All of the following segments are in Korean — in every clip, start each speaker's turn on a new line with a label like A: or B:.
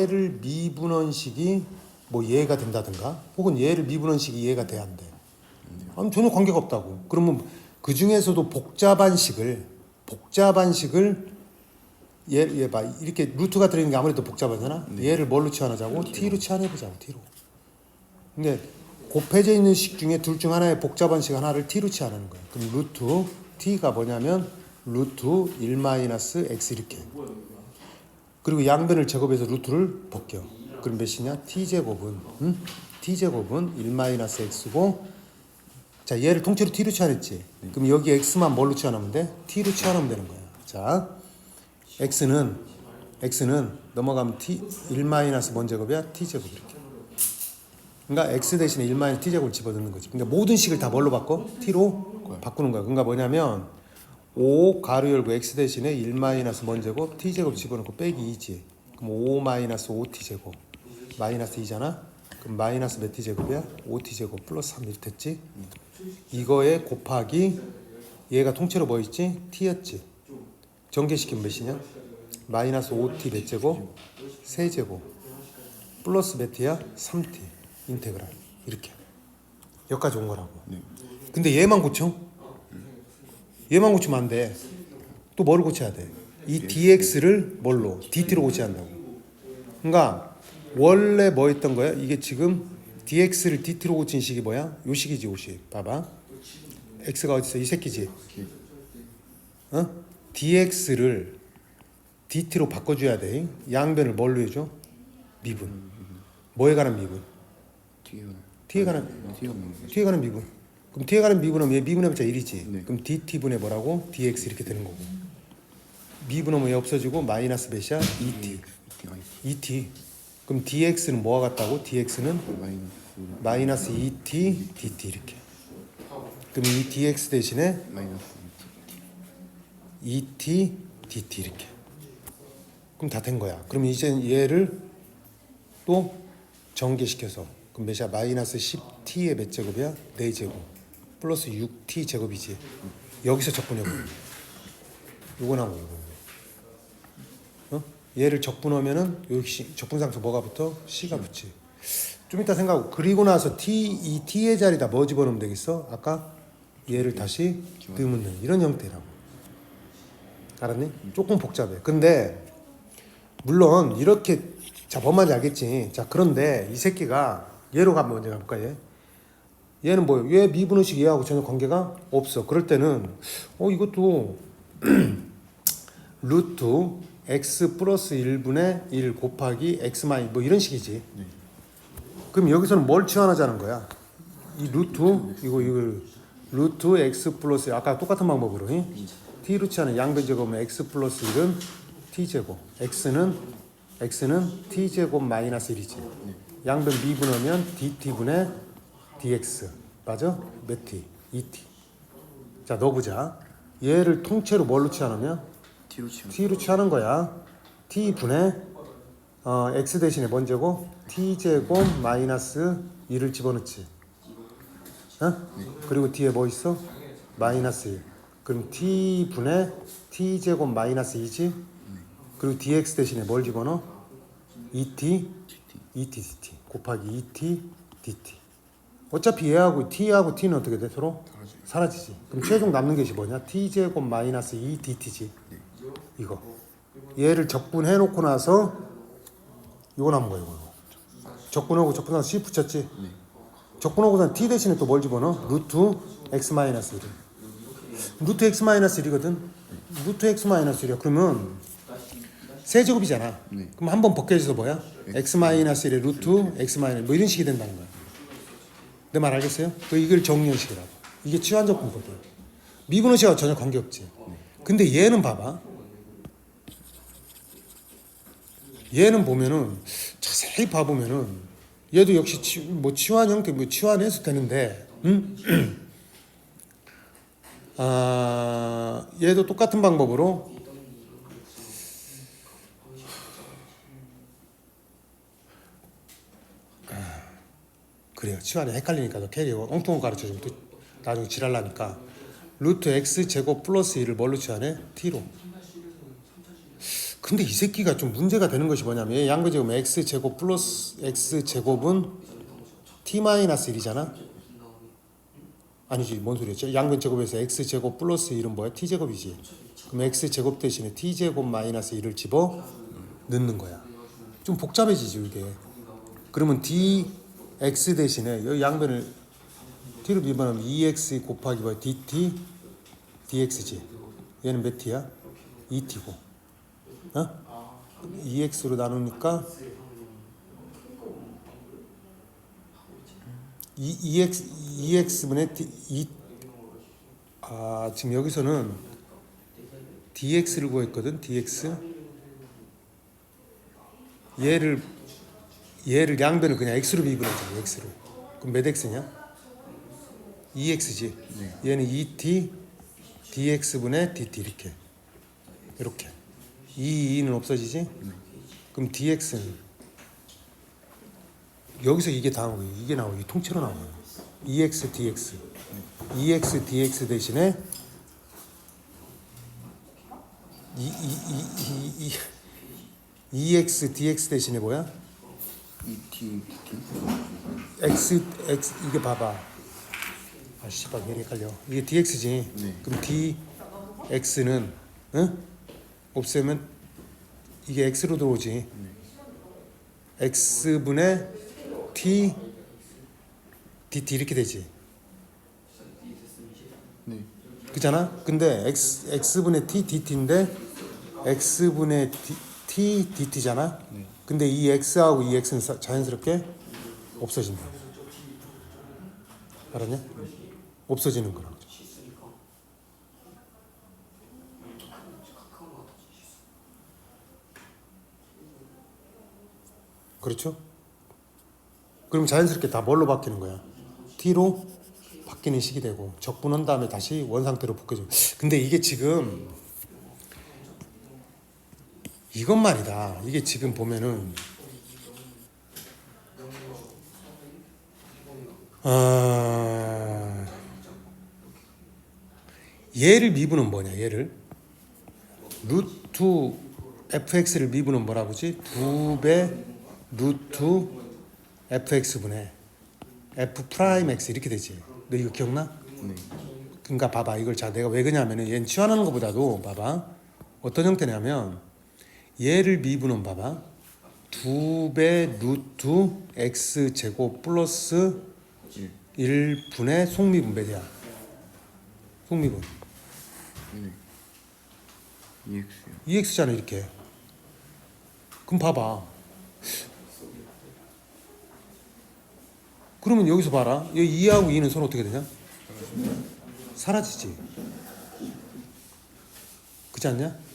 A: 얘를 미분원식이 뭐 얘가 된다든가 혹은 얘를 미분원식이 얘가 돼야 안 돼. 아니 전혀 관계가 없다고. 그러면 그 중에서도 복잡한 식을 복잡한 식을 얘, 얘 봐. 이렇게 루트가 들어있는 게 아무래도 복잡하잖아. 얘를 뭘로 치환하자고? t로 치환해보자고, t로. 근데 곱해져 있는 식 중에 둘 중 하나의 복잡한 식 하나를 t로 치환하는 거야. 그럼 루트 t가 뭐냐면 루트 1 마이너스 x 이렇게. 그리고 양변을 제곱해서 루트를 벗겨. 그럼 몇이냐? t 제곱은 응? t 제곱은 1 마이너스 x고 자 얘를 통째로 t로 치환했지. 그럼 여기 x만 뭘로 치환하면 돼? t로 치환하면 되는 거야. 자 x는 x는 넘어가면 t 1 마이너스 뭔 제곱이야? t 제곱 이렇게. 그러니까 x 대신에 1 마이너스 t 제곱을 집어넣는 거지. 그러니까 모든 식을 다 뭘로 바꿔? t로 바꾸는 거야. 그러니까 뭐냐면 5 가로 열고 x 대신에 1 마이너스 뭔 제곱 t 제곱 집어넣고 빼기 2지. 그럼 5 마이너스 5t 제곱 마이너스 2잖아. 그럼 마이너스 몇 t 제곱이야? 5t 제곱 플러스 3 이렇게 됐지? 이거에 곱하기 얘가 통째로 뭐 있지? t였지. 전개시키면 몇이냐? 마이너스 5t 몇 제곱? 세제곱 플러스 몇 t야? 3t 인테그랄 이렇게 여기까지 온 거라고 근데 얘만 고쳐? 얘만 고치면 안 돼. 또 뭐를 고쳐야 돼? 이 dx를 뭘로? dt로 고쳐야 한다고. 그러니까 원래 뭐 했던 거야? 이게 지금 dx를 dt로 고친 식이 뭐야? 요 식이지, 요 식. 봐봐. x가 어디 있어? 이 새끼지. 어? dx를 dt로 바꿔줘야 돼. 양변을 뭘로 해줘? 미분. 뭐에 관한 미분?
B: 뒤에
A: 관한
B: 뒤에
A: 관한 미분. 그럼 t에 관한 미분하면 얘 미분해봤자 1이지.
B: 네.
A: 그럼 dt분의 뭐라고? dx 이렇게 되는 거고. 미분하면 얘 없어지고 마이너스 몇이야? 2t.
B: 뒤에 아니
A: 2t. 그럼 dx는 뭐와 같다고? dx는
B: 마이너스
A: 마이너스 2t dt 이렇게. 그럼 이 dx 대신에
B: 마이너스
A: 2t dt 이렇게. 그럼 다 된 거야. 그럼 이제 얘를 또 전개시켜서 그럼 몇이야? 마이너스 10t의 몇 제곱이야? 4제곱 플러스 6t 제곱이지. 여기서 적분해보. 요거 나온 거 이거. 어? 얘를 적분하면은 여기 적분상수 뭐가 붙어? c가 붙지. 좀 이따 생각하고 그리고 나서 t 이 t의 자리다 뭐 집어넣으면 되겠어? 아까 얘를 다시 되는 이런 형태라고. 알았니? 조금 복잡해. 근데 물론 이렇게 자뭔 말인지 알겠지. 자 그런데 이 새끼가 얘로 가면 먼저 가볼까 얘? 얘는 뭐예요? 얘 미분의식 얘하고 전혀 관계가 없어. 그럴 때는 어 이것도 루트 x 플러스 1분의 1 곱하기 x 마이 뭐 이런 식이지. 그럼 여기서는 뭘 치환하자는 거야? 이 루트 이거 이거 루트 x 플러스 아까 똑같은 방법으로 이? t로 치환은 양변 제곱은 x 플러스 1은 t 제곱 x는 x는 t 제곱 마이너스 1이지. 양변 미분하면 dt분의 dx 맞아? 몇 t? 2t. 자 넣어보자. 얘를 통째로 뭘로
B: 뒤로 치면
A: t로 취하는 거야. t 분의 어, x 대신에 뭔 제곱? t 제곱 마이너스 2를 집어넣지. 어? 그리고 뒤에 뭐 있어? 마이너스 1. 그럼 t 분의 t 제곱 마이너스 2지? 그리고 dx 대신에 뭘 집어넣어? 2t 2t dt 곱하기 2t dt. 어차피 얘하고 t하고 t는 어떻게 돼? 서로 사라지지. 그럼 최종 남는 것이 뭐냐? t 제곱 마이너스 2 dt지. 이거. 얘를 적분해 놓고 나서 이거 남은 거예요. 이거. 적분하고 적분하고 c 붙였지. 적분하고선 t 대신에 또 뭘 집어넣어? 루트 x 마이너스 1. 루트 x 마이너스 1이거든. 루트 x 마이너스 1이야. 그러면 세제곱이잖아.
B: 네.
A: 그럼 한번 벗겨져서 뭐야? x 마이너스 1의 루트 x 마이너스 뭐 이런 식이 된다는 거야. 내 말 알겠어요? 그 이걸 정리형식이라고. 이게 치환적분거든. 미분의식하고 전혀 관계없지. 근데 얘는 봐봐. 얘는 보면은 자세히 봐보면은 얘도 역시 치, 뭐 치환 형태 뭐 치환해서 되는데 음? 아 얘도 똑같은 방법으로 그래요 치환이 헷갈리니까 너 캐리어 엉뚱한 거 가르쳐주면 또 나중에 지랄나니까 루트 x 제곱 플러스 1을 뭘로 치환해? t로 근데 이 새끼가 좀 문제가 되는 것이 뭐냐면 얘 양변 제곱 x 제곱 플러스 x 제곱은 t 마이너스 1이잖아. 아니지 뭔 소리였지? 양변 제곱에서 x 제곱 플러스 1은 뭐야? t 제곱이지. 그럼 x 제곱 대신에 t 제곱 마이너스 1을 집어 넣는 거야. 좀 복잡해지죠 이게. 그러면 dx 대신에 여기 양변을 t로 미분하면 2x 곱하기 뭐야? dt dx지. 얘는 몇 t야? 2t고. 어? 2x로 나누니까 2, 2x 2x분의 d 2 아, 지금 여기서는 dx를 구했거든. dx. 얘를 얘를 양변을 그냥 x로 미분하자. x로. 그럼 몇 x냐? 2x지. 얘는 2t dx분의 dt 이렇게. 이렇게. 이 2는 없어지지? 그럼 dx는 여기서 이게 다 나오고 이게 나오고 이 통째로 나와요. 2x dx. 2x dx 대신에 2 2 2 2 2x dx 대신에 뭐야?
B: ET
A: x x 이게 봐봐. 아 씨발 왜 헷갈려. 이게 dx지.
B: 네.
A: 그럼 dx는 응? 없애면 이게 x로 들어오지. x분의 t dt 이렇게 되지.
B: 네
A: 그잖아. 근데 x x분의 t dt인데 x분의 d, t dt잖아. 근데 이 x하고 이 x는 사- 자연스럽게 없어진다. 알았냐? 없어지는 거라. 그렇죠? 그럼 자연스럽게 다 뭘로 바뀌는 거야? t로 바뀌는 식이 되고 적분한 다음에 다시 원 상태로 복귀죠. 근데 이게 지금 이것 말이다. 이게 지금 보면은 아 얘를 미분은 뭐냐? 얘를 루트 fx를 미분은 뭐라고지? 두배 루트 fx분의 f 프라임 x 이렇게 되지. 너 이거 기억나?
B: 네
A: 그러니까 봐봐 이걸 자 내가 왜 그러냐면은 얘는 치환하는 것보다도 봐봐 어떤 형태냐면 얘를 미분은 봐봐. 두배 루트 x 제곱 플러스 1분의 속미분 몇이야. 속미분.
B: 네 EX요
A: 2x잖아 이렇게. 그럼 봐봐. 그러면 여기서 봐라. 여기 2하고 2는 서로 어떻게 되냐? 사라지지. 그렇지 않냐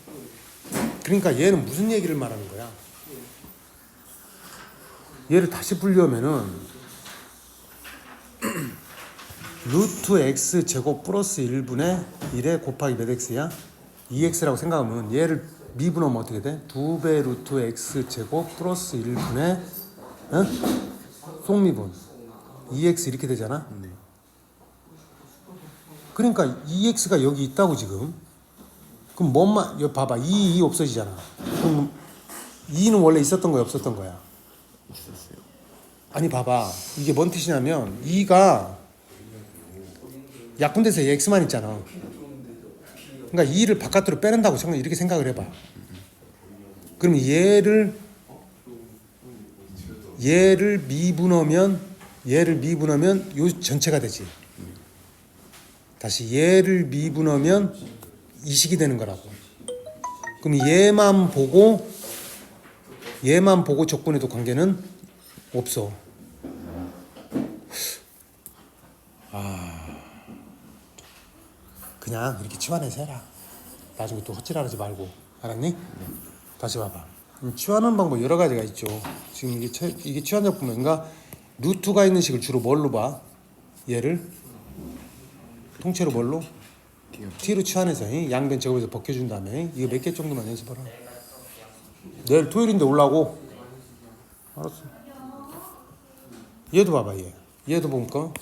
A: 그러니까 얘는 무슨 얘기를 말하는 거야 얘를 다시 풀려면은 루트 x 제곱 플러스 1분의 1에 곱하기 몇 x야? 2x라고 생각하면 얘를 미분하면 어떻게 돼? 2배 루트 x 제곱 플러스 1분의 어? 속미분 2x 이렇게 되잖아?
B: 네
A: 그러니까 2x가 여기 있다고 지금 그럼 뭔만 여기 봐봐. 2, 2 없어지잖아. 그럼 2는 원래 있었던 거야 없었던 거야?
B: 있었어요.
A: 아니 봐봐. 이게 뭔 뜻이냐면 2가 약분돼서 x만 있잖아. 그러니까 2를 바깥으로 빼낸다고 생각 이렇게 생각을 해봐. 그럼 얘를 얘를 미분하면 얘를 미분하면 요 전체가 되지. 다시 얘를 미분하면 이 식이 되는 거라고 그럼 얘만 보고 얘만 보고 적분해도 관계는 없어 그냥 이렇게 치환해서 해라. 나중에 또 헛질하지 말고 알았니? 다시 봐봐. 음, 치환하는 방법 여러 가지가 있죠. 지금 이게 치, 이게 치환 작품인가 루트가 있는 식을 주로 뭘로 봐? 얘를 통째로 뭘로?
B: T요
A: t로 치환해서 이 양변 제곱에서 벗겨준 다음에 이거 몇 개 정도만 연습하라. 내일 토요일인데 올라고. 알았어. 얘도 봐봐 얘. 얘도 보니까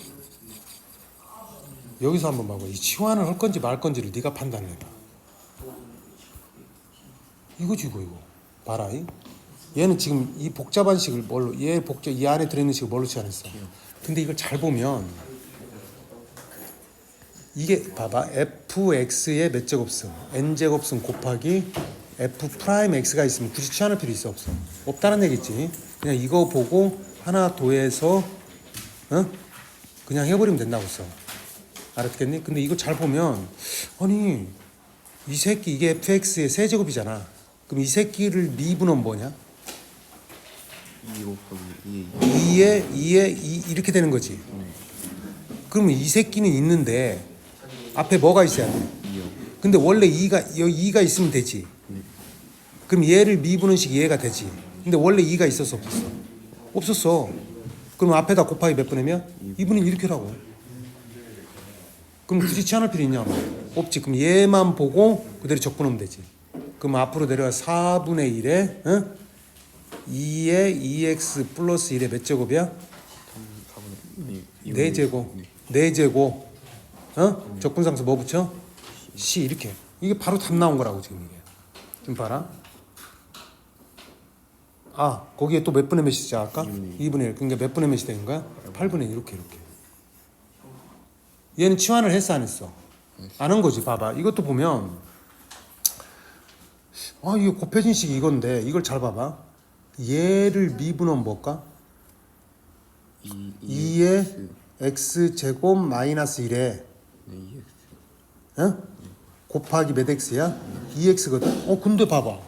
A: 여기서 한번 봐봐. 이 치환을 할 건지 말 건지를 네가 판단해봐. 이거지 이거 이거. 봐라. 이. 얘는 지금 이 복잡한 식을 뭘로 얘 복잡 이 안에 들어있는 식을 뭘로 치환했어. 근데 이걸 잘 보면 이게 봐봐. Fx의 몇 제곱승? N 제곱승 곱하기 f 프라임 x가 있으면 굳이 취하는 필요 있어? 없어. 없다는 얘기지. 그냥 이거 보고 하나 더해서 어? 그냥 해버리면 된다고 써 알았겠니? 근데 이거 잘 보면 아니 이 새끼 이게 fx의 세제곱이잖아. 그럼 이 새끼를 미분은 뭐냐?
B: 2 곱하기 2
A: 2에 2에 2 이렇게 되는 거지. 그러면 이 새끼는 있는데 앞에 뭐가 있어야 돼?
B: 2요
A: 근데 원래 2가 여기 2가 있으면 되지. 그럼 얘를 미분은 식 얘가 되지. 근데 원래 2가 있었어 없었어? 없었어. 그럼 앞에다 곱하기 몇 분이면 2분은 이렇게 라고. 그럼 굳이 치환할 필요 있냐? 없지. 그럼 얘만 보고 그대로 적분하면 되지. 그럼 앞으로 내려가 4분의 1에 어? 2에 2x 플러스 1의 몇 제곱이야?
B: 3 4분의
A: 2네 제곱.
B: 네.
A: 네 제곱. 어? 적분상수 뭐 붙여? C 이렇게. 이게 바로 답 나온 거라고 지금 이게. 좀 봐라. 아 거기에 또 몇 분의 몇이지 아까? 2분의 1. 그러니까 몇 분의 몇이 되는 거야? 8분의 1 이렇게 이렇게. 얘는 치환을 했어 안 했어? 안 한 거지. 봐봐. 이것도 보면 아 이거 곱해진 식이 이건데 이걸 잘 봐봐. 얘를 미분하면 뭘까?
B: 2
A: 2의 x 제곱 마이너스 1에
B: 네 2x
A: 어? 곱하기 몇 x야? 2x거든. 어 근데 봐봐.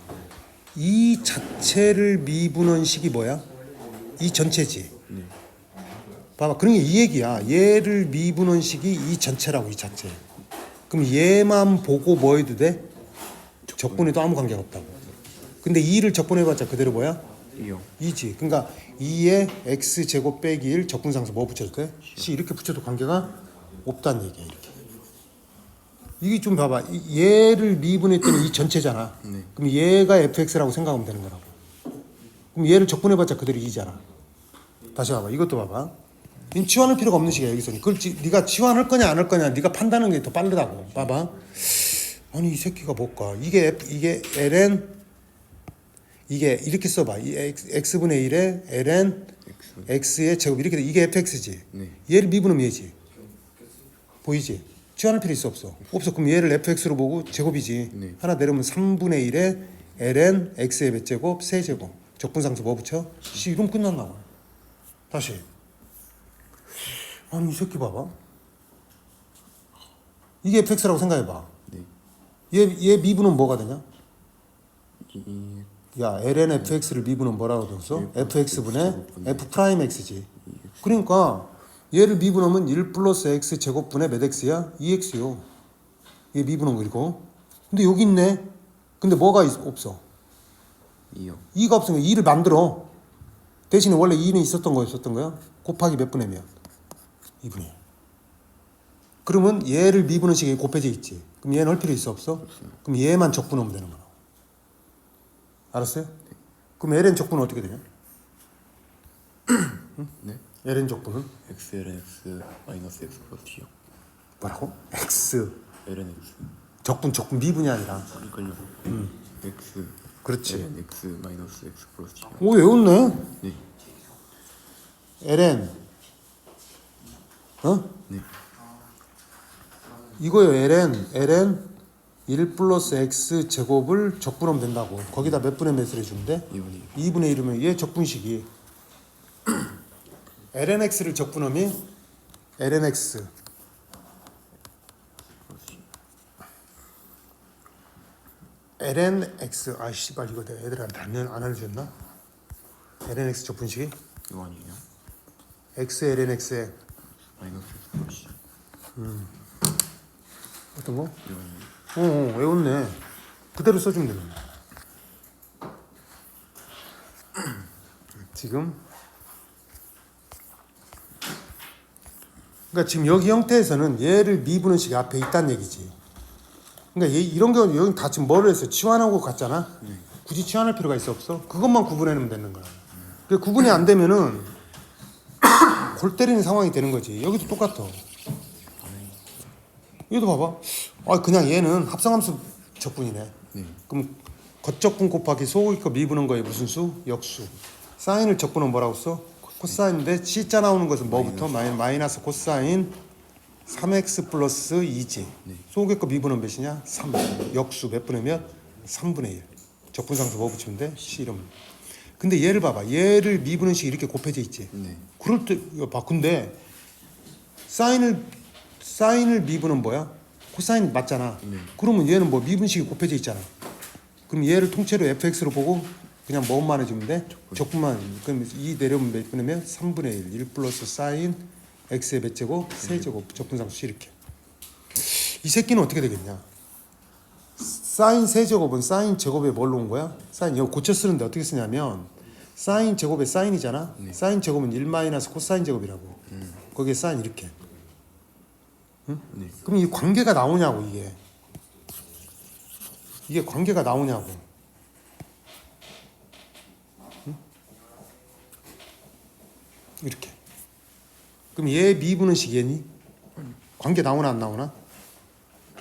A: 이 자체를 미분한 식이 뭐야? 이 전체지.
B: 네
A: 봐봐. 그런 게 이 얘기야. 얘를 미분한 식이 이 전체라고 이 자체. 그럼 얘만 보고 뭐 해도 돼? 적분해도 아무 관계가 없다고. 근데 2를 적분해봤자 그대로 뭐야?
B: 2요
A: 2지. 그러니까 2에 x 제곱 빼기 1 적분상수 뭐 붙여도 돼? c 이렇게 붙여도 관계가 없다는 얘기야 이렇게. 이게 좀 봐봐. 이- 얘를 미분했더니 이 전체잖아.
B: 네.
A: 그럼 얘가 fx라고 생각하면 되는 거라고. 그럼 얘를 적분해봤자 그대로 2잖아. 다시 봐봐. 이것도 봐봐. 이 치환할 필요가 없는 식이야 여기서는. 그걸 지- 네가 치환할 거냐 안 할 거냐 네가 판단하는 게 더 빠르다고. 봐봐. 아니 이 새끼가 뭘까? 이게 F, 이게 ln 이게 이렇게 써봐. 이 x, x분의 1에 ln
B: x
A: x의 제곱 이렇게 돼. 이게 fx지.
B: 네
A: 얘를 미분하면 얘지. 보이지? 치환할 필요 있어 없어? 없어. 그럼 얘를 fx로 보고 제곱이지.
B: 네.
A: 하나 내려면 3분의 1에 ln x의 몇 제곱? 세 제곱. 적분상수 뭐 붙여? c 이러면 끝났나 봐. 다시. 아니 이 새끼 봐봐. 이게 fx라고 생각해봐.
B: 네
A: 얘, 얘 미분은 뭐가 되냐?
B: 2
A: 야, ln fx를 미분은 뭐라고 적었어? fx분의 f 프라임 x지. 그러니까 얘를 미분하면 1 플러스 x 제곱분의 몇 x야? 2x요. 얘 미분한 거이고. 근데 여기 있네. 근데 뭐가 있, 없어?
B: 2요
A: 2가 없으니까 2를 만들어. 대신에 원래 2는 있었던 거였었던 거야? 곱하기 몇 분의 몇? 2분의 1. 그러면 얘를 미분한 식이 곱해져 있지. 그럼 얘는 할 필요 있어 없어? 그럼 얘만 적분하면 되는 거야. 알았어요? 그럼 ln 적분은 어떻게 되냐?
B: 네
A: ln 적분은?
B: X ln x 마이너스 x 플러스 t요.
A: 뭐라고? x.
B: Ln x.
A: 적분 적분 미분이 아니라.
B: 그러니까요. x
A: 그렇지.
B: ln x 마이너스 x 플러스 t요.
A: 오 외웠네.
B: 네.
A: Ln 어?
B: 네.
A: 이거요 ln ln 1 플러스 x 제곱을 적분하면 된다고. 거기다 몇 분의 몇을 해주면 돼?
B: 2분의
A: 2분의 1이면 얘 적분식이 ln x를 적분하면 ln x ln x 아 씨발 이거 내가 애들한테 안, 안 알려줬나? ln x 적분식이
B: 이거 아니에요?
A: x ln x에
B: 마이너스 x 플러스 t요
A: 어떤 거?
B: 이거 아니에요?
A: 어, 어 외웠네 그대로 써주면 되는 지금 그러니까 지금 여기 형태에서는 얘를 미분은 식이 앞에 있다는 얘기지. 그러니까 얘, 이런 경우 여기 다 지금 뭐를 했어? 치환하고 갔잖아? 굳이 치환할 필요가 있어 없어? 그것만 구분해내면 되는 거야. 그 구분이 안 되면은 골 때리는 상황이 되는 거지. 여기도 똑같아. 얘도 봐봐. 아 그냥 얘는 합성함수 적분이네.
B: 네.
A: 그럼 겉적분 곱하기 소극 거 미분한 거에 무슨 수? 역수. 사인을 적분은 뭐라고 써? 코사인인데 C자 나오는 것은 뭐부터? 마이너스, 마이너스 코사인 3x 플러스 2지. 소극 거 미분은 몇이냐? 3. 역수 몇 분의 몇? 3분의 1. 적분상수 뭐 붙이면 돼? C 이름. 근데 얘를 봐봐. 얘를 미분은 식 이렇게 곱해져 있지.
B: 네.
A: 그럴 때 이거 봐. 근데 사인을 사인을 미분은 뭐야? 코사인 맞잖아.
B: 네.
A: 그러면 얘는 뭐 미분식이 곱해져 있잖아. 그럼 얘를 통째로 fx로 보고 그냥 뭐만 해주면 돼? 적분만. 그럼 이 내려오면 몇 분이면 3분의 1. 1 플러스 사인 x의 몇 제곱? 세 제곱. 적분상수 이렇게. 이 새끼는 어떻게 되겠냐? 사인 세 제곱은 사인 제곱에 뭘로 온 거야? 사인 이거 고쳐 쓰는데 어떻게 쓰냐면 사인 제곱에 사인이잖아. 사인 제곱은 1 마이너스 코사인 제곱이라고. 거기에 사인 이렇게.
B: 네.
A: 그럼 이 관계가 나오냐고 이게. 이게 관계가 나오냐고. 응? 이렇게. 그럼 얘 미분은 식이니? 관계 나오나 안 나오나?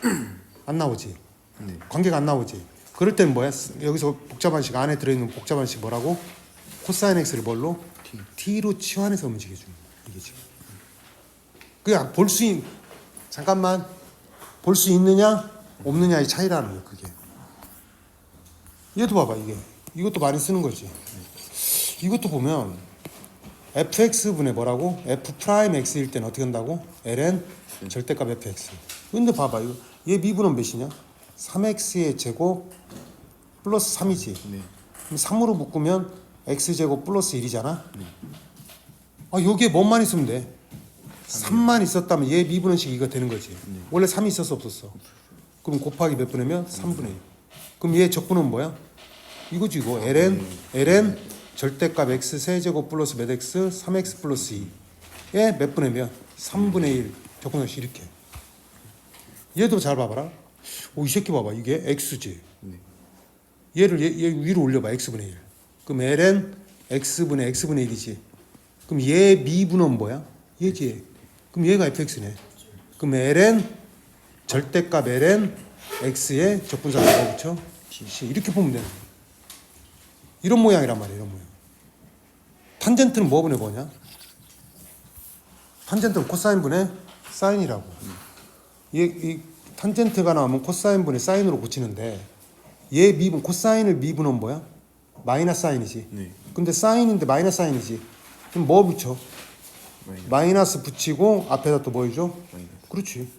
A: 안 나오지.
B: 네.
A: 관계가 안 나오지. 그럴 때는 뭐야? 여기서 복잡한 식 안에 들어있는 복잡한 식 뭐라고? 코사인 x를 뭘로? t로 치환해서 움직여 주는. 이게 지금. 그냥 볼 수 있 잠깐만 볼 수 있느냐 없느냐의 차이라는 거야 그게. 얘도 봐봐 이게 이것도 많이 쓰는 거지. 이것도 보면 fx 분의 뭐라고? f 프라임 x일 때는 어떻게 한다고? ln 절대값 fx. 근데 봐봐 이거 얘 미분은 몇이냐? 3x의 제곱 플러스 3이지.
B: 네.
A: 그럼 3으로 묶으면 x 제곱 플러스 1이잖아. 아 여기에 뭐만 있으면 돼? 3만 있었다면 얘 미분은식 이거 되는 거지. 원래 3이 있었어 없었어? 그럼 곱하기 몇 분이면 3분의 1. 그럼 얘 적분은 뭐야? 이거지 이거. ln ln 절대값 x 세제곱 플러스 몇 x 3x 플러스 2에 몇 분의 몇? 3분의 1 적분하시 이렇게. 얘도 잘 봐봐라. 오 이 새끼 봐봐 이게 x지.
B: 네.
A: 얘를 얘, 얘 위로 올려봐 x분의 1 그럼 ln x분의 x분의 1이지 그럼 얘 미분은 뭐야? 얘지 얘. 그럼 얘가 fx네 그럼 ln 절대값 ln x의 적분상수 뭐 붙여? 이렇게 보면 되는 거야 이런 모양이란 말이야 이런 모양 탄젠트는 뭐 분의 뭐냐? 탄젠트는 코사인 분의 사인이라고 얘, 이 탄젠트가 나오면 코사인 분의 사인으로 고치는데 얘 미분 코사인을 미분은 뭐야? 마이너스 사인이지.
B: 네.
A: 근데 사인인데 마이너스 사인이지. 그럼 뭐 붙여?
B: 마이너스.
A: 마이너스 붙이고 앞에다 또 뭐 해줘?
B: 마이너스.
A: 그렇지.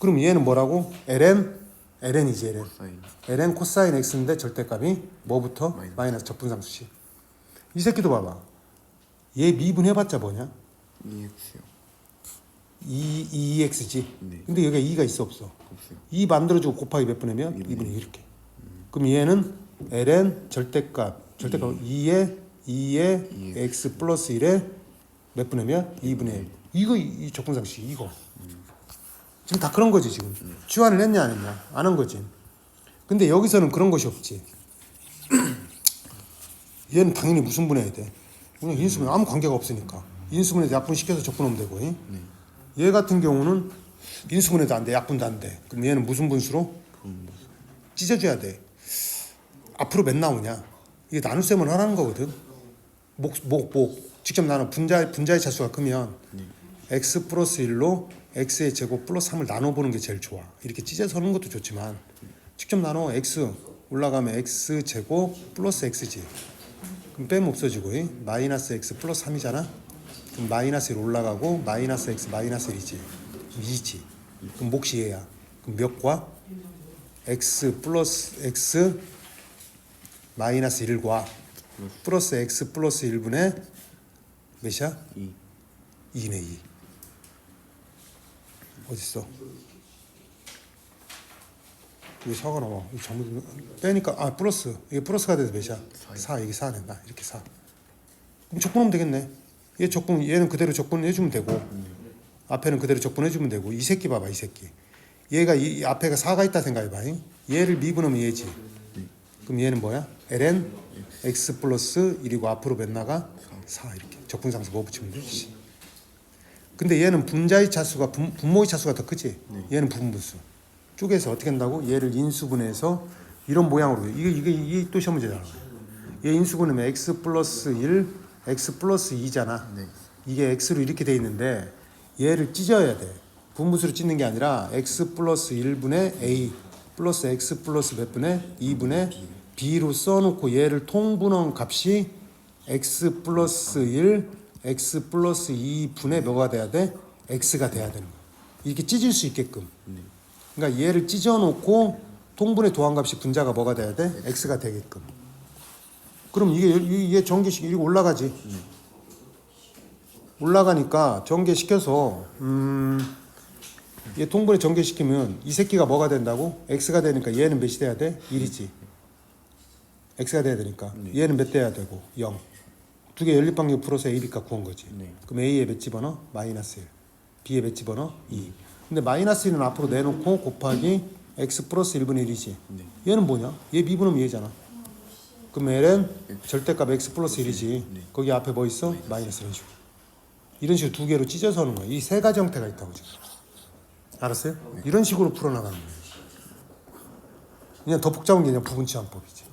A: 그럼 얘는 뭐라고? ln ln이지 ln.
B: 코사인.
A: ln 코사인 x인데 절대값이 뭐부터?
B: 마이너스.
A: 마이너스 적분상수식. 이 새끼도 봐봐. 얘 미분해봤자 뭐냐?
B: EX요.
A: 2 2x지.
B: 네.
A: 근데 여기가 2가 있어 없어?
B: 없어요.
A: 2 만들어주고 곱하기 몇 분이면
B: 이분의
A: 2분의 이렇게. 그럼 얘는 ln 절대값 절대값 2 에 2에
B: 이.
A: x 플러스 1에 몇 분이면 2분의 1. 이거 이 적분상식 이거. 지금 다 그런 거지 지금. 치환을 했냐 안 했냐 안 한 거지. 근데 여기서는 그런 것이 없지. 얘는 당연히 무슨 분해야 돼. 그냥 인수분 아무 관계가 없으니까 인수분해 약분 시켜서 적분하면 되고. 잉?
B: 네.
A: 얘 같은 경우는 인수분해도 안 돼, 약분도 안 돼. 그럼 얘는 무슨 분수로? 찢어줘야 돼. 앞으로 몇 나오냐? 이게 나눗셈을 하라는 거거든. 목, 목, 목. 직접 나눠 분자 분자의 차수가 크면 x 플러스 1로 x의 제곱 플러스 3을 나눠보는 게 제일 좋아. 이렇게 찢어서 하는 것도 좋지만 직접 나눠 x 올라가면 x 제곱 플러스 x지. 그럼 빼면 없어지고 이? 마이너스 x 플러스 3이잖아. 그럼 마이너스 1 올라가고 마이너스 x 마이너스 1이지. 2지. 그럼 몫이 얘야. 그럼 몇 과? x 플러스 x 마이너스 1과 플러스 x 플러스 1분의 몇이야?
B: 2.
A: 2네 2. 어딨어? 이게 4가 나와. 이거 잘못 빼니까 아 플러스 이게 플러스가 돼서 몇이야? 4 이게 4네 나 이렇게 4. 그럼 적분하면 되겠네. 얘 적분 얘는 그대로 적분해 주면 되고 앞에는 그대로 적분해 주면 되고 이 새끼 봐봐 이 새끼. 얘가 이, 이 앞에가 4가 있다 생각해봐. 잉? 얘를 미분하면 얘지. 그럼 얘는 뭐야? ln x 플러스 1이고 앞으로 몇 나가? 4 이렇게 적분상수 뭐 붙이면 돼? 씨. 근데 얘는 분자의 차수가 분, 분모의 차수가 더 크지? 얘는 부분분수. 쪼개서 어떻게 한다고? 얘를 인수분해서 이런 모양으로 이게 이게 이게 또 시험 문제잖아. 얘 인수분해면 x 플러스 1, x 플러스 2잖아.
B: 네.
A: 이게 x로 이렇게 돼 있는데 얘를 찢어야 돼. 분무수로 찢는 게 아니라 x 플러스 1분의 a 플러스 x 플러스 몇 분의 2분의 b로 써놓고 얘를 통분원 값이 x 플러스 1, x 플러스 2분의 뭐가 돼야 돼? x가 돼야 되는 거야. 이렇게 찢을 수 있게끔. 그러니까 얘를 찢어놓고 통분의 도안값이 분자가 뭐가 돼야 돼? x가 되게끔. 그럼 이게 이게 전개식 이렇게 올라가지. 올라가니까 전개시켜서 음, 얘 통분에 전개시키면 이 새끼가 뭐가 된다고? x가 되니까 얘는 몇이 돼야 돼? 1이지. x가 돼야 되니까 얘는 몇 돼야 되고 0. 두 개 연립방정 풀어서 a, b값 구한 거지.
B: 네.
A: 그럼 a에 몇 집어넣어? 마이너스 1. b에 몇 집어넣어? 2. 근데 마이너스 1은 앞으로 내놓고 곱하기 x 플러스 1분의 1이지.
B: 네.
A: 얘는 뭐냐? 얘 미분하면 얘잖아. 그럼 l은 절대값 x 플러스 1이지. 거기 앞에 뭐 있어? 마이너스 이런 식으로. 이런 식으로 두 개로 찢어서 하는 거야. 이 세 가지 형태가 있다고 지금. 알았어요? 이런 식으로 풀어나가는 거예요. 그냥 더 복잡한 게 그냥 부분치환법이지.